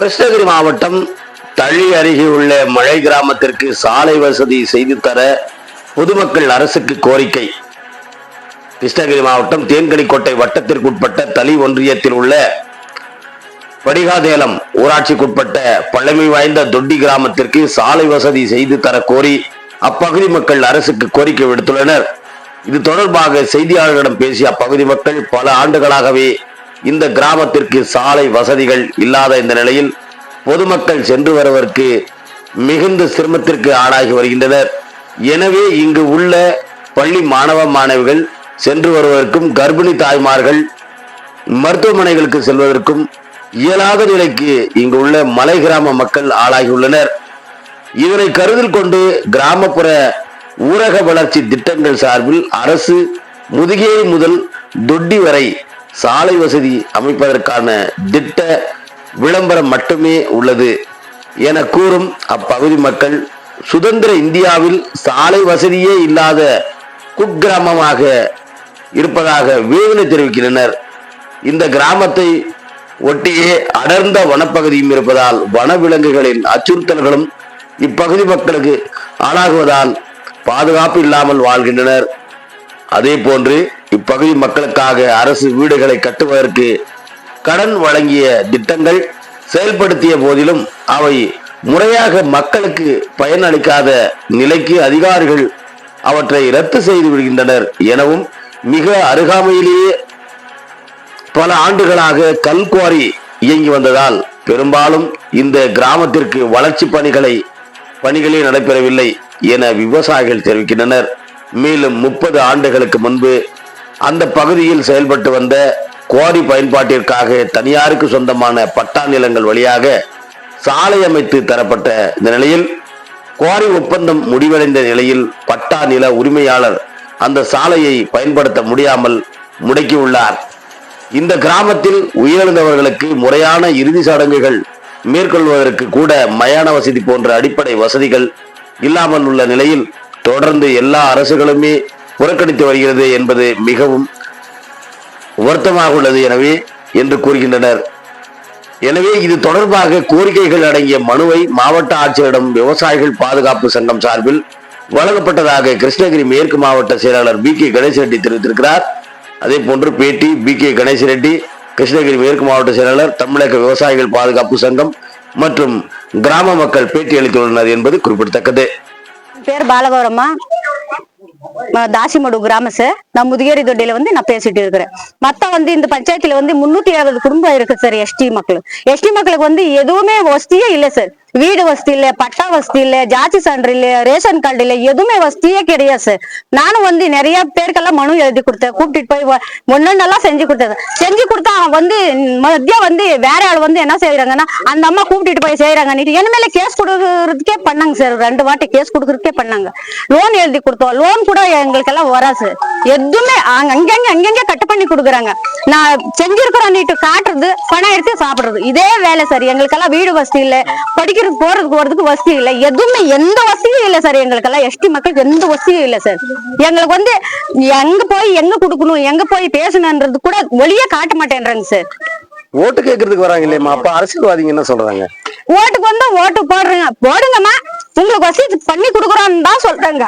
கிருஷ்ணகிரி மாவட்டம் தள்ளி அருகே உள்ள மழை கிராமத்திற்கு சாலை வசதி செய்து தர பொதுமக்கள் அரசுக்கு கோரிக்கை. கிருஷ்ணகிரி மாவட்டம் தேன்கனிக்கோட்டை வட்டத்திற்குட்பட்ட தளி ஒன்றியத்தில் உள்ள படிகாதேலம் ஊராட்சிக்குட்பட்ட பழமை வாய்ந்த தொட்டி கிராமத்திற்கு சாலை வசதி செய்து தர கோரி அப்பகுதி மக்கள் அரசுக்கு கோரிக்கை விடுத்துள்ளனர். இது தொடர்பாக செய்தியாளர்களிடம் பேசிய அப்பகுதி மக்கள் பல ஆண்டுகளாகவே இந்த கிராமத்திற்கு சாலை வசதிகள் இல்லாத இந்த நிலையில் பொதுமக்கள் சென்று வருவதற்கு மிகுந்த சிரமத்திற்கு ஆளாகி வருகின்றனர். எனவே இங்கு உள்ள பள்ளி மாணவ மாணவிகள் சென்று வருவதற்கும் கர்ப்பிணி தாய்மார்கள் மருத்துவமனைகளுக்கு செல்வதற்கும் இயலாத நிலைக்கு இங்கு உள்ள மலை கிராம மக்கள் ஆளாகியுள்ளனர். இதனை கருத்தில் கொண்டு கிராமப்புற ஊரக வளர்ச்சி திட்டங்கள் சார்பில் அரசு முதுகேரி முதல் தொட்டி வரை சாலை வசதி அமைப்பதற்கான திட்ட விளம்பரம் மட்டுமே உள்ளது என கூறும் அப்பகுதி மக்கள் சுதந்திர இந்தியாவில் சாலை வசதியே இல்லாத குக்கிராமமாக இருப்பதாக வேதனை தெரிவிக்கின்றனர். இந்த கிராமத்தை ஒட்டியே அடர்ந்த வனப்பகுதியும் இருப்பதால் வனவிலங்குகளின் அச்சுறுத்தல்களும் இப்பகுதி மக்களுக்கு ஆளாகுவதால் பாதுகாப்பு இல்லாமல் வாழ்கின்றனர். அதே போன்று இப்பகுதி மக்களுக்காக அரசு வீடுகளை கட்டுவதற்கு கடன் வழங்கிய திட்டங்கள் செயல்படுத்திய போதிலும் அவை முறையாக மக்களுக்கு பயனளிக்காத நிலைக்கு அதிகாரிகள் அவற்றை ரத்து செய்து விடுகின்றனர் எனவும் மிக அருகாமையிலேயே பல ஆண்டுகளாக கல்குவாரி இயங்கி வந்ததால் பெரும்பாலும் இந்த கிராமத்திற்கு வளர்ச்சி பணிகளை பணிகளே நடைபெறவில்லை என விவசாயிகள் தெரிவிக்கின்றனர். மேலும் முப்பது ஆண்டுகளுக்கு முன்பு அந்த பகுதியில் செயல்பட்டு வந்த குவாரி பயன்பாட்டிற்காக தனியாருக்கு சொந்தமான பட்டா நிலங்கள் வழியாக சாலை அமைத்து தரப்பட்ட இந்த நிலையில் குவாரி ஒப்பந்தம் முடிவடைந்த நிலையில் பட்டா நில உரிமையாளர் அந்த சாலையை பயன்படுத்த முடியாமல் முடக்கியுள்ளார். இந்த கிராமத்தில் உயிரிழந்தவர்களுக்கு முறையான இறுதி சடங்குகள் மேற்கொள்வதற்கு கூட மயான வசதி போன்ற அடிப்படை வசதிகள் இல்லாமல் உள்ள நிலையில் தொடர்ந்து எல்லா அரசுகளுமே புறக்கணித்து வருகிறது என்பது மிகவும் வருத்தமாக உள்ளது எனவே என்று கூறுகின்றனர். எனவே இது தொடர்பாக கோரிக்கைகள் அடங்கிய மனுவை மாவட்ட ஆட்சியரிடம் விவசாயிகள் பாதுகாப்பு சங்கம் சார்பில் வழங்கப்பட்டதாக கிருஷ்ணகிரி மேற்கு மாவட்ட செயலாளர் பி கே கணேஷ் ரெட்டி தெரிவித்திருக்கிறார். அதே போன்று பேட்டி பி கே கணேஷ் ரெட்டி கிருஷ்ணகிரி மேற்கு மாவட்ட செயலாளர் தமிழக விவசாயிகள் பாதுகாப்பு சங்கம் மற்றும் கிராம மக்கள் பேட்டி அளித்துள்ளனர் என்பது குறிப்பிடத்தக்கது. பேர் பாலகௌரம்மா. தாசிமடு கிராமம் சார் நான் முதுகேரி தொட்டியில வந்து நான் பேசிட்டு இருக்கிறேன். மத்த வந்து இந்த பஞ்சாயத்துல வந்து முன்னூத்தி அறுபது குடும்பம் இருக்கு சார் எஸ்டி மக்கள். எஸ்டி மக்களுக்கு வந்து எதுவுமே வசதியே இல்லை சார் வீடு வசதி இல்ல பட்டா வசதி இல்ல ஜாதி சான்று இல்ல ரேஷன் கார்டு இல்ல எதுவுமே வசதியே கிடையாது சார் நானும் வந்து நிறைய பேருக்கெல்லாம் மனு எழுதி கொடுத்தேன். கூப்பிட்டு போய் ஒன்னொன்னெல்லாம் செஞ்சு கொடுத்தேன். செஞ்சு கொடுத்தா அவன் வந்து மதியம் வந்து வேற ஆள் வந்து என்ன செய்யறாங்கன்னா அந்த அம்மா கூப்பிட்டுட்டு போய் செய்யறாங்க என் மேல கேஸ் கொடுக்கறதுக்கே பண்ணாங்க சார் ரெண்டு வாட்டி கேஸ் கொடுக்கறதுக்கே பண்ணாங்க. லோன் எழுதி கொடுத்தோம். லோன் கூட எங்களுக்கு எல்லாம் வராது. எதுவுமே அங்க- அங்கங்க அங்கங்க கட்டு பண்ணி கொடுக்குறாங்க. நான் செஞ்சிருக்கிறோம் காட்டுறது பணம் எடுத்து சாப்பிடுறது. இதே வேலை சார் எங்களுக்கெல்லாம் வீடு வசதி இல்ல. படிக்கிறதுக்கு போறதுக்கு போறதுக்கு வசதி இல்ல. எதுவுமே எந்த வசதியும் இல்ல சார் எங்களுக்கெல்லாம். எஸ்டி மக்களுக்கு எந்த வசதியும் இல்ல சார். எங்களுக்கு வந்து எங்க போய் எங்க கொடுக்கணும் எங்க போய் பேசணுன்றது கூட ஒளியே காட்ட மாட்டேன்றாங்க சார். ஓட்டு கேட்கறதுக்கு வராங்க இல்லையம்மா? அப்ப அரசியல்வாதிங்க என்ன சொல்றாங்க? ஓட்டுக்கு வந்தா ஓட்டு போடுறீங்க. போடுங்கம்மா. உங்களுக்கு வசதி பண்ணி கொடுக்குறோம்னு தான் சொல்றாங்க.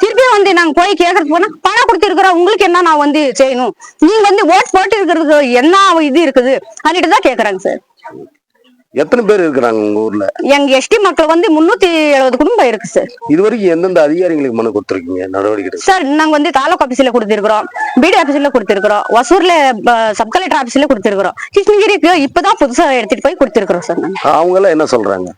திருப்பி வந்து நாங்க போய் கேட்கறது போனா பணம் கொடுத்திருக்கிறோம் உங்களுக்கு என்ன நான் வந்து செய்யணும்? நீங்க வந்து ஓட் போட்டு இருக்கிறதுக்கு என்ன இது இருக்குது? அப்படின்ட்டு தான் கேக்குறாங்க சார். எத்தனை பேர் இருக்கிறாங்க உங்க ஊர்ல? எங்க எஸ்டி மக்கள் வந்து முன்னூத்தி எழுபது குடும்பம் இருக்கு சார் இது வரைக்கும் எந்தெந்த அதிகாரிகளுக்கு மனு கொடுத்துருக்கீங்க? நடவடிக்கை? சார் நாங்க வந்து தாலுக் ஆபீஸ்ல கொடுத்திருக்கிறோம். பிடி ஆபீஸ்ல கொடுத்திருக்கிறோம். ஒசூர்ல சப் கலெக்டர் ஆபீஸ்ல கொடுத்திருக்கிறோம். கிருஷ்ணகிரிக்கு இப்பதான் புதுசா எடுத்துட்டு போய் கொடுத்திருக்கிறோம் சார் அவங்க எல்லாம் என்ன சொல்றாங்க?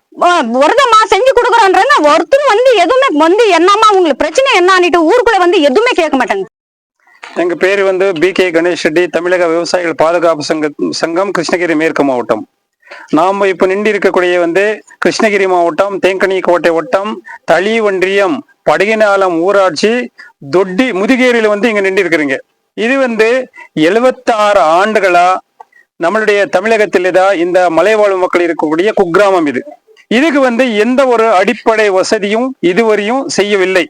ஒருதம்மா செஞ்சு கொடுக்குறோன்றாங்க ஒருத்தரும் வந்து எதுவுமே வந்து என்னம்மா உங்களுக்கு பிரச்சனை என்னன்னுட்டு ஊருக்குள்ள வந்து எதுவுமே கேட்க மாட்டாங்க. எங்க பேர் வந்து பி கே கணேஷ் ரெட்டி தமிழக விவசாயிகள் பாதுகாப்பு சங்க சங்கம் கிருஷ்ணகிரி மேற்கு மாவட்டம். நாம இப்ப நின்று இருக்கக்கூடிய வந்து கிருஷ்ணகிரி மாவட்டம் தேங்கனி கோட்டை வட்டம் தளி ஒன்றியம் படகினாலம் ஊராட்சி தொட்டி முதுகேரியில வந்து இங்க நின்று இருக்கிறீங்க. இது வந்து 76 ஆண்டுகளா நம்மளுடைய தமிழகத்திலே தான் இந்த மலைவாழ் மக்கள் இருக்கக்கூடிய குக்கிராமம் இது. இதுக்கு வந்து எந்த ஒரு அடிப்படை வசதியும் இதுவரையும் செய்யவில்லை.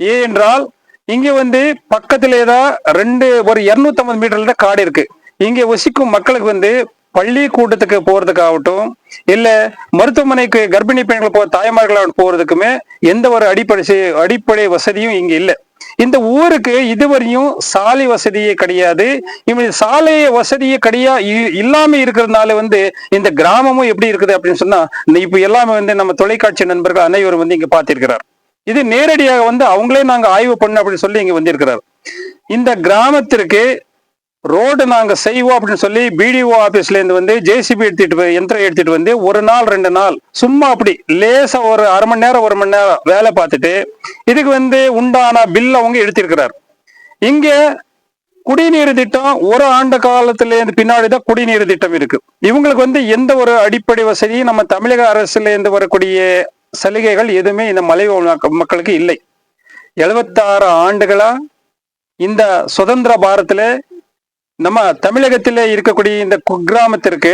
ஏனென்றால் இங்க வந்து பக்கத்திலே தான் ரெண்டு ஒரு 250 மீட்டர்ல காடு இருக்கு. இங்க வசிக்கும் மக்களுக்கு வந்து பள்ளிக்கூட்டத்துக்கு போறதுக்காகட்டும் இல்ல மருத்துவமனைக்கு கர்ப்பிணி பெண்கள் போ தாய்மார்களாக போறதுக்குமே எந்த ஒரு அடிப்படை அடிப்படை வசதியும் இங்க இல்லை. இந்த ஊருக்கு இதுவரையும் சாலை வசதியே கிடையாது. இப்படி சாலை வசதியே கிடையா இ- இல்லாம இருக்கிறதுனால வந்து இந்த கிராமமும் எப்படி இருக்குது அப்படின்னு சொன்னா இப்ப எல்லாமே வந்து நம்ம தொலைக்காட்சி நண்பர்கள் அனைவரும் வந்து இங்க பார்த்திருக்கிறார். இது நேரடியாக வந்து அவங்களே நாங்க ஆய்வு பண்ண அப்படின்னு சொல்லி இங்க வந்திருக்கிறார். இந்த கிராமத்திற்கு ரோடு நாங்கள் செய்வோம் அப்படின்னு சொல்லி பிடிஓ ஆஃபீஸ்லேருந்து வந்து ஜேசிபி எடுத்துகிட்டு எந்திரம் யந்திரம் வந்து ஒரு நாள் ரெண்டு நாள் சும்மா அப்படி லேசாக ஒரு அரை மணி நேரம் ஒரு மணி நேரம் வேலை பார்த்துட்டு இதுக்கு வந்து உண்டான பில் அவங்க எடுத்திருக்கிறார். இங்கே குடிநீர் திட்டம் ஒரு ஆண்டு காலத்துலேருந்து பின்னாடி தான் குடிநீர் திட்டம் இருக்கு. இவங்களுக்கு வந்து எந்த ஒரு அடிப்படை வசதியும் நம்ம தமிழக அரசுலேருந்து வரக்கூடிய சலுகைகள் எதுவுமே இந்த மலை மக்களுக்கு இல்லை. எழுபத்தாறு ஆண்டுகளா இந்த சுதந்திர பாரத்தில் நம்ம தமிழகத்தில் இருக்கக்கூடிய இந்த குக்கிராமத்திற்கு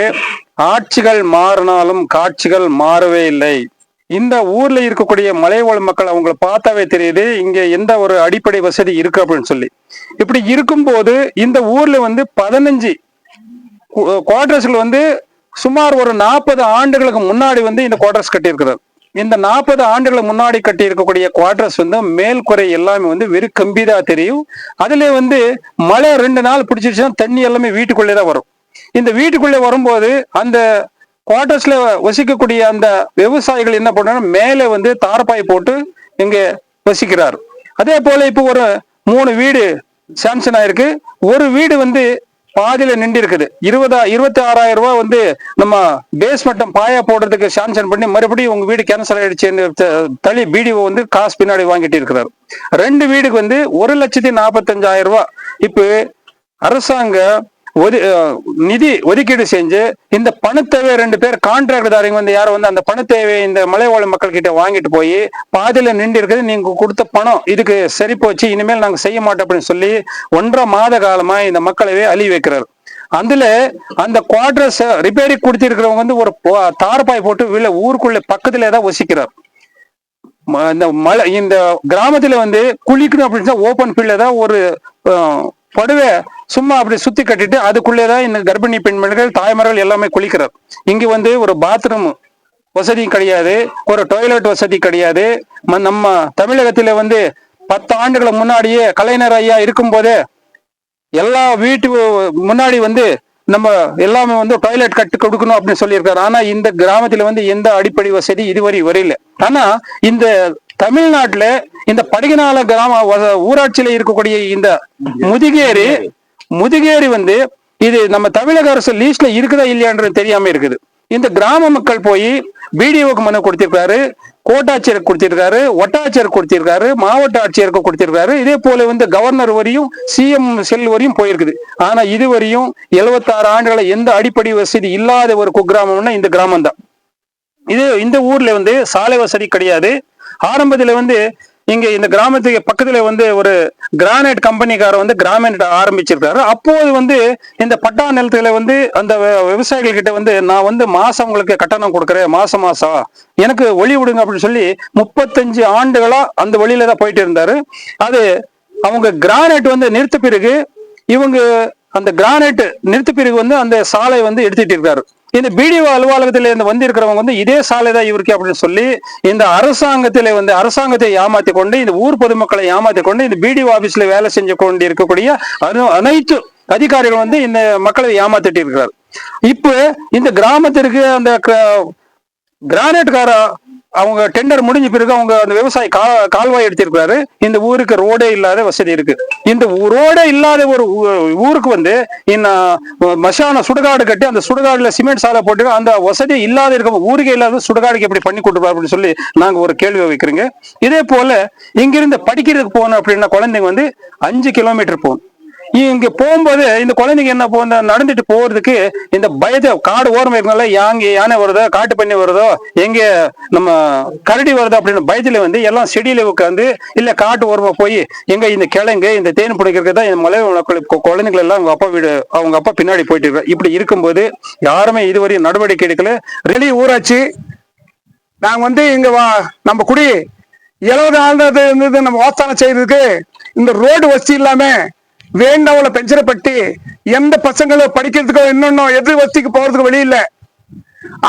ஆட்சிகள் மாறினாலும் காட்சிகள் மாறவே இல்லை. இந்த ஊர்ல இருக்கக்கூடிய மலைவாழ் மக்கள் அவங்கள பார்த்தாவே தெரியுது இங்க எந்த ஒரு அடிப்படை வசதி இருக்கு அப்படின்னு சொல்லி. இப்படி இருக்கும்போது இந்த ஊர்ல வந்து பதினஞ்சு குவார்டர்ஸ்கள் வந்து சுமார் ஒரு நாற்பது ஆண்டுகளுக்கு முன்னாடி வந்து இந்த குவார்டர்ஸ் கட்டியிருக்கிறது. இந்த நாற்பது ஆண்டுகளுக்கு முன்னாடி கட்டி இருக்கக்கூடிய குவார்டர்ஸ் வந்து மேல் குறை எல்லாமே வந்து வெறும் கம்பிதா தெரியும். அதுல வந்து மழை ரெண்டு நாள் பிடிச்சிருச்சுன்னா தண்ணி எல்லாமே வீட்டுக்குள்ளே தான் வரும். இந்த வீட்டுக்குள்ளே வரும்போது அந்த குவார்டர்ஸ்ல வசிக்கக்கூடிய அந்த விவசாயிகள் என்ன பண்றாங்க மேலே வந்து தார்பாய் போட்டு இங்க வசிக்கிறார். அதே போல இப்போ ஒரு மூணு வீடு சாம்சன் ஆயிருக்கு. ஒரு வீடு வந்து பாதியில நின்று இருக்குது இருபதா இருபத்தி ஆறாயிரம் ரூபாய் வந்து நம்ம பேஸ் மட்டம் பாயா போடுறதுக்கு சாங்ஷன் பண்ணி மறுபடியும் உங்க வீடு கேன்சல் ஆயிடுச்சுன்னு தள்ளி பிடிஓ வந்து காசு பின்னாடி வாங்கிட்டு இருக்கிறார். ரெண்டு வீடுக்கு வந்து ஒரு லட்சத்தி நாற்பத்தஞ்சாயிரம் ரூபாய். இப்போ அரசாங்கம் ஒது நிதி ஒதுக்கீடு செஞ்சு இந்த பணத்தேவை ரெண்டு பேர் கான்ட்ராக்ட்தாரிங்க வந்து யாரும் வந்து அந்த பணத்தேவை இந்த மலைவாழ் மக்கள் கிட்ட வாங்கிட்டு போய் பாதியில நின்று இருக்குது நீங்க கொடுத்த பணம் இதுக்கு சரி போச்சு இனிமேல் நாங்க செய்ய மாட்டோம் அப்படின்னு சொல்லி ஒன்றரை மாத காலமா இந்த மக்களவே அழி வைக்கிறார். அதுல அந்த குவார்டர்ஸ் ரிப்பேரிங் கொடுத்திருக்கிறவங்க வந்து ஒரு போ- தார்பாய் போட்டு விழ ஊருக்குள்ள பக்கத்துல தான் வசிக்கிறார். ம- இந்த மலை இந்த கிராமத்துல வந்து குளிக்கணும் அப்படின்னு ஓப்பன் ஃபீல்ட்ல தான் ஒரு படுவை சும்மா அப்படி சுத்தி கட்டிட்டு அதுக்குள்ளேதான் இந்த கர்ப்பிணி பெண்மணிகள் தாய்மார்கள் எல்லாமே குளிக்கிறார் இங்க வந்து ஒரு பாத்ரூம் வசதி கிடையாது. ஒரு டாய்லெட் வசதி கிடையாது. ம- நம்ம தமிழகத்துல வந்து பத்து ஆண்டுகளுக்கு முன்னாடியே கலைஞர் ஐயா இருக்கும்போதே எல்லா வீட்டு முன்னாடி வந்து நம்ம எல்லாமே வந்து டாய்லெட் கட்டு கொடுக்கணும் அப்படின்னு சொல்லியிருக்காரு. ஆனா இந்த கிராமத்துல வந்து எந்த அடிப்படை வசதி இதுவரை வரையில ஆனா இந்த தமிழ்நாட்டுல இந்த படிகனால கிராம ஊராட்சியில இருக்கக்கூடிய இந்த முதுகேரி முதுகேரி வந்து இது நம்ம தமிழக அரசு லீஸ்ட்ல இருக்குதா இல்லையான்றது தெரியாம இருக்குது. இந்த கிராம மக்கள் போய் பிடிஓக்கு மனு கொடுத்திருக்காரு கோட்டாட்சியருக்கு கொடுத்திருக்காரு ஒட்டாட்சியர் கொடுத்திருக்காரு மாவட்ட ஆட்சியருக்கு கொடுத்திருக்காரு. இதே போல வந்து கவர்னர் வரையும் சிஎம் செல் வரையும் போயிருக்குது. ஆனா இது வரையும் எழுபத்தாறு ஆண்டுகளை எந்த அடிப்படை வசதி இல்லாத ஒரு குக்கிராமம்னா இந்த கிராமம் தான் இது இந்த ஊர்ல வந்து சாலை வசதி கிடையாது. ஆரம்பத்துல வந்து இங்க இந்த கிராமத்துக்கு பக்கத்துல வந்து ஒரு கிரானைட் கம்பெனிக்கார வந்து கிரானைட் ஆரம்பிச்சிருக்காரு. அப்போது வந்து இந்த பட்டா நிலத்துல வந்து அந்த விவசாயிகள் கிட்ட வந்து நான் வந்து மாசம் உங்களுக்கு கட்டணம் கொடுக்குறேன் மாசம் மாசம். எனக்கு ஒளி விடுங்க அப்படின்னு சொல்லி முப்பத்தஞ்சு ஆண்டுகளா அந்த வழியில தான் போயிட்டு இருந்தாரு. அது அவங்க கிரானைட் வந்து நிறுத்த பிறகு இவங்க அந்த கிரானைட் நிறுத்து பிறகு வந்து அந்த சாலை வந்து எடுத்துட்டு இருக்காரு. இந்த பிடிஓ அலுவலகத்தில் இருந்து வந்திருக்கிறவங்க வந்து இதே சாலை தான் இவருக்கு அப்படின்னு சொல்லி இந்த அரசாங்கத்தில் வந்து அரசாங்கத்தை ஏமாத்தி கொண்டு இந்த ஊர் பொதுமக்களை ஏமாத்தி கொண்டு இந்த பிடிஓ ஆபீஸ்ல வேலை செஞ்சு கொண்டு இருக்கக்கூடிய அனு- அனைத்து அதிகாரிகள் வந்து இந்த மக்களை ஏமாத்திட்டு இருக்கிறார். இப்ப இந்த கிராமத்திற்கு அந்த கிரானைட்கார அவங்க டெண்டர் முடிஞ்ச பிறகு அவங்க அந்த விவசாயி கா- கால்வாய் எடுத்திருக்கிறாரு. இந்த ஊருக்கு ரோடே இல்லாத வசதி இருக்கு. இந்த ரோடே இல்லாத ஒரு ஊ- ஊருக்கு வந்து இன்னும் மசான சுடுகாடு கட்டி அந்த சுடுகாடுல சிமெண்ட் சாலை போட்டு அந்த வசதி இல்லாத இருக்க ஊருக்கே இல்லாத சுடுகாடுக்கு எப்படி பண்ணி கொடுப்பாரு அப்படின்னு சொல்லி நாங்க ஒரு கேள்வி வைக்கிறோங்க. இதே போல இங்கிருந்து படிக்கிறதுக்கு போகணும் அப்படின்னா குழந்தைங்க வந்து அஞ்சு கிலோமீட்டர் போகணும். இங்க போகும்போது இந்த குழந்தைங்க என்ன போ நடந்துட்டு போறதுக்கு இந்த பயத்தை காடு ஓரமா இருக்கனால யாங்க யானை வருதோ காட்டு பண்ணி வருதோ எங்க நம்ம கரடி வருதோ அப்படின்னு பயத்துல வந்து எல்லாம் செடியில உட்காந்து இல்ல காட்டு ஓரமா போய் எங்க இந்த கிழங்கு இந்த தேன் பிடிக்கிறதுக்கு தான் இந்த மலை குழந்தைகள் எல்லாம் அவங்க அப்பா வீடு அவங்க அப்பா பின்னாடி போயிட்டு இருக்க இப்படி இருக்கும்போது யாருமே இதுவரையும் நடவடிக்கை எடுக்கல. வெளி ஊராட்சி நாங்க வந்து இங்க வா- நம்ம குடி எழுபது ஆண்டு இருந்தது நம்ம வாஸ்தானம் செய்யறதுக்கு இந்த ரோடு வசதி இல்லாம வேண்டவளை பெஞ்சரை பட்டி எந்த பசங்களோ படிக்கிறதுக்கோ இன்னொன்னோ எதிர் வசதிக்கு போறதுக்கு வழி இல்ல.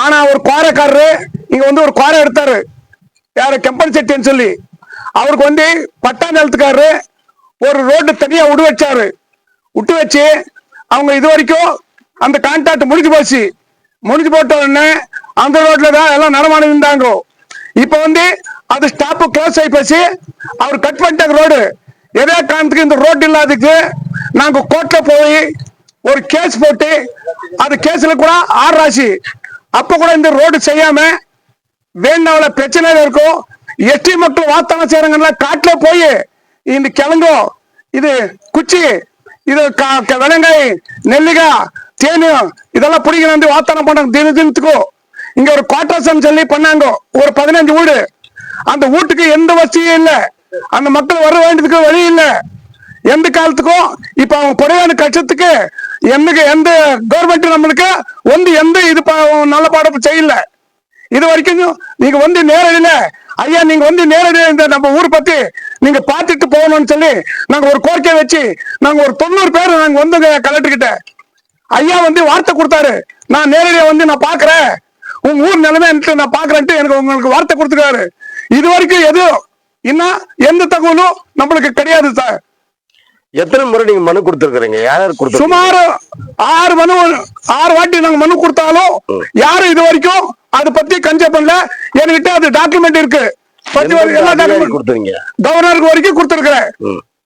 ஆனா ஒரு குவாரக்காரரு இங்க வந்து ஒரு குவாரை எடுத்தாரு. யார கெம்பன் செட்டின்னு சொல்லி. அவருக்கு வந்து பட்டா நிலத்துக்காரரு ஒரு ரோடு தனியா விடு வச்சாரு. விட்டு வச்சு அவங்க இது வரைக்கும் அந்த கான்ட்ராக்ட் முடிஞ்சு போச்சு. முடிஞ்சு போட்ட உடனே அந்த ரோட்ல தான் எல்லாம் நடமாடி இருந்தாங்க இப்ப வந்து அது ஸ்டாப் க்ளோஸ் ஆகி போச்சு. அவர் கட் பண்ணிட்டாங்க ரோடு. எதே காரணத்துக்கு இந்த ரோட் இல்லாததுக்கு நாங்க கோர்ட்ல போய் ஒரு கேஸ் போட்டு அது கேஸ்ல கூட ஆறு ராசி. அப்ப கூட இந்த ரோடு செய்யாம வேண்டாவில பிரச்சனை இருக்கும். எஸ்டி மக்கள் வாத்தான செய்யறாங்கன்னா காட்டுல போய் இந்த கிழங்கோ இது குச்சி இது க- க- வெள்ளங்காய் நெல்லிக்காய் தேனு இதெல்லாம் பிடிக்கணும் வந்து வாத்தானம் பண்ணாங்க. தின தினத்துக்கும் இங்க ஒரு குவார்டர்ஸ் சொல்லி பண்ணாங்க. ஒரு பதினஞ்சு வீடு. அந்த வீட்டுக்கு எந்த வசதியும் இல்லை. அந்த மக்கள் வர வேண்டியதுக்கு வழி இல்லை. எந்த காலத்துக்கும் இப்ப அவங்க புறையான கட்சத்துக்கு என்னக்கு எந்த கவர்மெண்ட் நம்மளுக்கு வந்து எந்த இது நல்ல பாடம் செய்யல. இது வரைக்கும் நீங்க வந்து நேரடியில ஐயா நீங்க வந்து நேரடியாக இந்த நம்ம ஊர் பத்தி நீங்க பார்த்துட்டு போகணும்னு சொல்லி நாங்க ஒரு கோரிக்கை வச்சு நாங்க ஒரு தொண்ணூறு பேர் நாங்க வந்து கலெக்டர் கிட்ட ஐயா வந்து வார்த்தை கொடுத்தாரு. நான் நேரடியா வந்து நான் பாக்குறேன். உங்க ஊர் நிலைமை நான் பாக்குறேன்ட்டு எனக்கு உங்களுக்கு வார்த்தை கொடுத்துருக்காரு. இது வரைக்கும் எதுவும் இன்னும் எந்த தகவலும் நம்மளுக்கு கிடையாது சார் எத்தனை முறை நீங்க மனு கொடுத்துருக்கீங்க யார் யார் கொடுத்துருக்கீங்க? சுமார் ஆறு மனு ஆறு வாட்டி நாங்க மனு கொடுத்தாலும் யாரும் இது வரைக்கும் அதை பத்தி கன்செப்ட் பண்ணல. என்கிட்ட அது டாக்குமெண்ட் இருக்கு. எல்லா டாக்குமெண்ட் கொடுத்துறீங்க கவர்னருக்கு வரைக்கும் கொடுத்துருக்கிறேன்.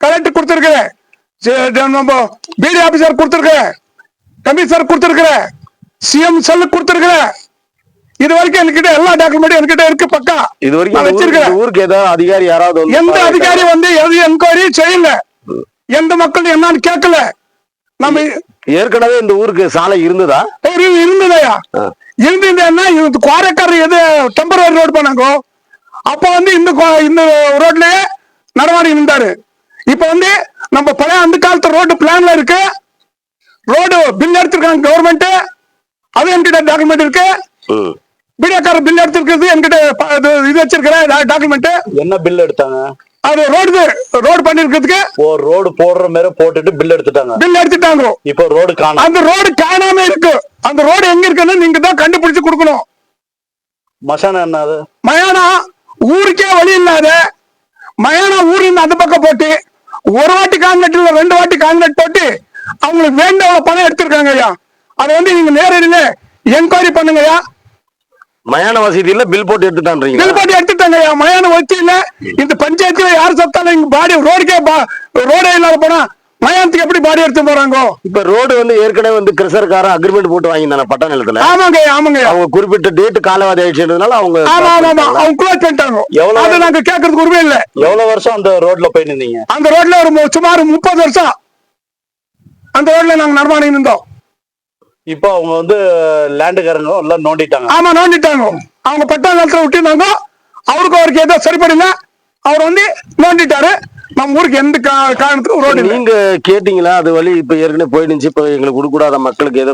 கலெக்டர் கொடுத்துருக்கிறேன். நம்ம பிடி ஆபீசர் கொடுத்துருக்கிறேன். கமிஷனர் கொடுத்துருக்கிறேன். சிஎம் செல் கொடுத்துருக்கிறேன். இது வரைக்கும் என்கிட்ட எல்லா டாக்குமெண்ட்டும் என்கிட்ட இருக்கு. இது வரைக்கும் வச்சிருக்கிறேன் ஊருக்கு ஏதாவது அதிகாரி யாராவது எந்த. அதிகாரி வந்து எது என்கொயரி செய்யல. எந்த மக்கள் என்னன்னு கேட்கல நம்ம ஏற்கனவே இந்த ஊருக்கு சாலை இருந்ததா? இரு- இருந்ததையா. இருந்ததுன்னா இது குவாரைக்காரர் எது டெம்பரரி ரோடு பண்ணாங்க? அப்ப வந்து இந்த இந்த ரோட்லயே நடமாடி இருந்தாரு இப்ப வந்து நம்ம பழைய அந்த காலத்து ரோடு பிளான்ல இருக்கு. ரோடு பில் எடுத்திருக்காங்க கவர்மெண்ட் அது என்கிட்ட டாக்குமெண்ட் இருக்கு. ம். பிடிஆக்காரர் பில் எடுத்திருக்கிறது என்கிட்ட இது வச்சிருக்கிறேன் டாக்குமெண்ட் என்ன பில் எடுத்தாங்க? அது ரோடு ரோடு பண்ணிருக்கிறதுக்கு ஓ ரோடு போடுற மாதிரி போட்டுட்டு பில் எடுத்துட்டாங்க. பில் எடுத்துட்டாங்க. இப்போ ரோடு காணும். அந்த ரோடு காணாம இருக்கு. அந்த ரோடு எங்க இருக்குன்னு நீங்க தான் கண்டுபிடிச்சு கொடுக்கணும். மசானம் என்ன அது? மயானா ஊருக்கே வழி இல்லாத மயானா ஊரின் அந்த பக்கம் போட்டு ஒரு வாட்டி காங்கிரட் இல்ல ரெண்டு வாட்டி காங்கிரட் போட்டு அவங்களுக்கு வேண்டிய பணம் எடுத்திருக்காங்க ஐயா அதை வந்து நீங்க நேரடியில என்கொயரி பண்ணுங்க ஐயா மயான வசதி இல்ல பில் போட்டு எடுத்துட்டான்றீங்க. பில் போட்டு எடுத்துட்டாங்க. மயான வச்சு இல்ல இந்த பஞ்சாயத்துல யார் சத்தாலும் இங்க பாடி ரோடுக்கே ரோடே இல்லாத போனா மயானத்துக்கு எப்படி பாடி எடுத்து போறாங்க? இப்ப ரோடு வந்து ஏற்கனவே வந்து கிறிஸ்டர்காரன் அக்ரிமெண்ட் போட்டு வாங்கியிருந்தாங்க பட்டா நிலத்துல? ஆமாங்க ஆமாங்க. அவங்க குறிப்பிட்ட டேட் காலவாதி ஆயிடுச்சுன்றதுனால அவங்க ஆமா ஆமா அவங்க க்ளோஸ் பண்ணிட்டாங்க எவ்வளவு? அதை நாங்க கேட்கறதுக்கு உரிமை இல்ல. எவ்வளவு வருஷம் அந்த ரோட்ல போய் நின்னீங்க அந்த ரோட்ல ஒரு சுமார் முப்பது வருஷம். அந்த ரோட்ல நாங்க நடமாடி இருந்தோம். இப்போ அவங்க வந்து லேண்டுக்காரங்க எல்லாம் நோண்டிட்டாங்க. ஆமா நோண்டிட்டாங்க. அவங்க பட்டா நிலத்துல விட்டுருந்தாங்க. அவருக்கு அவருக்கு ஏதோ சரிப்படல. அவர் வந்து நோண்டிட்டாரு. நம்ம ஊருக்கு எந்த காரணத்துக்கும் ரோடு நீங்க கேட்டீங்களா? அது வழி இப்ப ஏற்கனவே போயிடுச்சு. இப்ப எங்களுக்கு கொடுக்கூடாத மக்களுக்கு ஏதோ